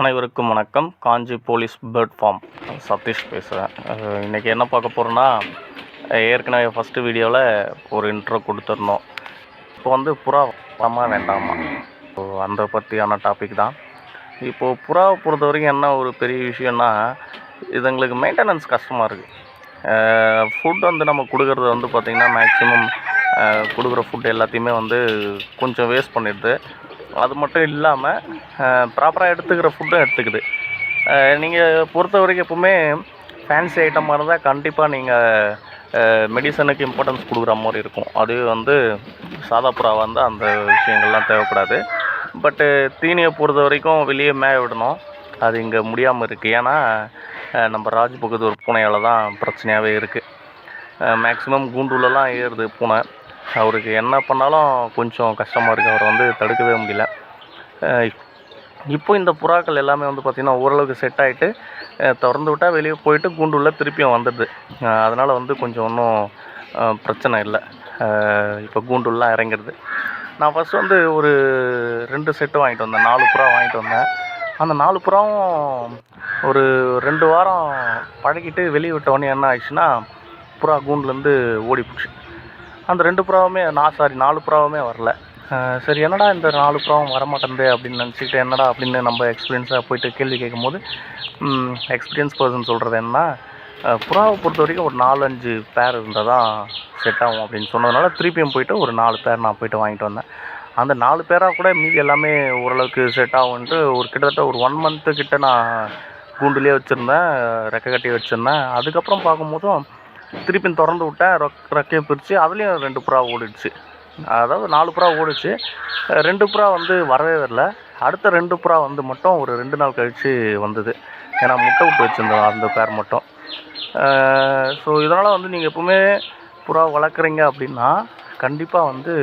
அனைவருக்கும் வணக்கம். Kanchi police bird farm. Satish பேசுகிறேன் இன்றைக்கி என்ன பார்க்க போகிறோன்னா ஏற்கனவே ஃபஸ்ட்டு வீடியோவில் ஒரு இன்ட்ரோ கொடுத்துருந்தோம். இப்போ வந்து புறா வரமா வேண்டாமா? ஸோ அந்த பற்றியான டாபிக் தான். இப்போது புறாவை பொறுத்த வரைக்கும் என்ன ஒரு பெரிய விஷயம்னா இதுங்களுக்கு மெயின்டெனன்ஸ் கஷ்டமாக இருக்குது ஃபுட் வந்து நம்ம கொடுக்குறது வந்து பார்த்திங்கன்னா மேக்ஸிமம் கொடுக்குற ஃபுட் எல்லாத்தையுமே வந்து கொஞ்சம் வேஸ்ட் பண்ணிடுது. அது மட்டும் இல்லாமல் ப்ராப்பராக எடுத்துக்கிற ஃபுட்டும் எடுத்துக்குது. நீங்கள் பொறுத்த வரைக்கும் எப்போவுமே ஃபேன்சி ஐட்டமாக இருந்தால் கண்டிப்பாக நீங்கள் மெடிசனுக்கு இம்பார்ட்டன்ஸ் கொடுக்குற மாதிரி இருக்கும். அதுவே வந்து சாதா புறாவாக இருந்தால் அந்த விஷயங்கள்லாம் தேவைப்படாது. பட்டு தீனியை பொறுத்த வரைக்கும் வெளியே மேய விடணும். அது இங்கே முடியாமல் இருக்குது ஏன்னா நம்ம ராஜ்பகதூர் பூனையால் தான் பிரச்சனையாகவே இருக்குது மேக்ஸிமம் கூண்டுலலாம் ஏறுது பூனை. அவருக்கு என்ன பண்ணாலும் கொஞ்சம் கஷ்டமாக இருக்குது அவரை வந்து தடுக்கவே முடியல. இப்போது இப்போ இந்த புறாக்கள் எல்லாமே வந்து பார்த்திங்கன்னா ஓரளவுக்கு செட் ஆகிட்டு திறந்து விட்டால் வெளியே போயிட்டு கூண்டுள்ளே திருப்பியும் வந்துடுது. அதனால் வந்து கொஞ்சம் ஒன்றும் பிரச்சனை இல்லை. இப்போ கூண்டுலாம் இறங்கிடுது. நான் ஃபஸ்ட் வந்து ஒரு ரெண்டு செட்டு வாங்கிட்டு வந்தேன். நாலு புறா வாங்கிட்டு வந்தேன். அந்த நாலு புறாவும் ஒரு ரெண்டு வாரம் பழகிட்டு வெளியே விட்ட உடனே என்ன ஆயிடுச்சுன்னா புறா கூண்டுலேருந்து ஓடி போச்சு அந்த ரெண்டு புறாவுமே நான் சாரி நாலு புறாவுமே வரல. சரி என்னடா இந்த நாலு ப்ராப்ளம் வரமாட்டேங்குது அப்படின்னு நினச்சிக்கிட்டு என்னடா அப்படின்னு நம்ம எக்ஸ்பீரியன்ஸாக போயிட்டு கேள்வி கேட்கும்போது எக்ஸ்பீரியன்ஸ் பர்சன் சொல்கிறது என்ன புறாவை பொறுத்த வரைக்கும் ஒரு நாலஞ்சு பேர் இருந்தால் தான் செட் ஆகும் அப்படின்னு சொன்னதுனால திருப்பியும் போயிட்டு ஒரு நாலு பேர் நான் போயிட்டு வாங்கிட்டு வந்தேன். அந்த நாலு பேராக கூட மீதி எல்லாமே ஓரளவுக்கு செட் ஆகும்ன்ட்டு ஒரு கிட்டத்தட்ட ஒரு ஒன் மந்த்து கிட்ட நான் கூண்டுலேயே வச்சுருந்தேன் ரெக்கை கட்டி வச்சுருந்தேன். அதுக்கப்புறம் பார்க்கும்போதும் திருப்பி திறந்து விட்டேன் ரொக் ரெக்கையை பிரித்து அதுலேயும் ரெண்டு புறா ஓடிடுச்சு. அதாவது நாலு புறா ஓடிச்சு. ரெண்டு புறா வந்து வரவே வரல. அடுத்த ரெண்டு புறா வந்து மட்டும் ஒரு ரெண்டு நாள் கழித்து வந்தது. ஏன்னா முட்டை விட்டு வச்சுருந்தோம் அந்த பேர் மட்டும். ஸோ இதனால் வந்து நீங்கள் எப்போவுமே புறா வளர்க்குறீங்க அப்படின்னா கண்டிப்பாக வந்து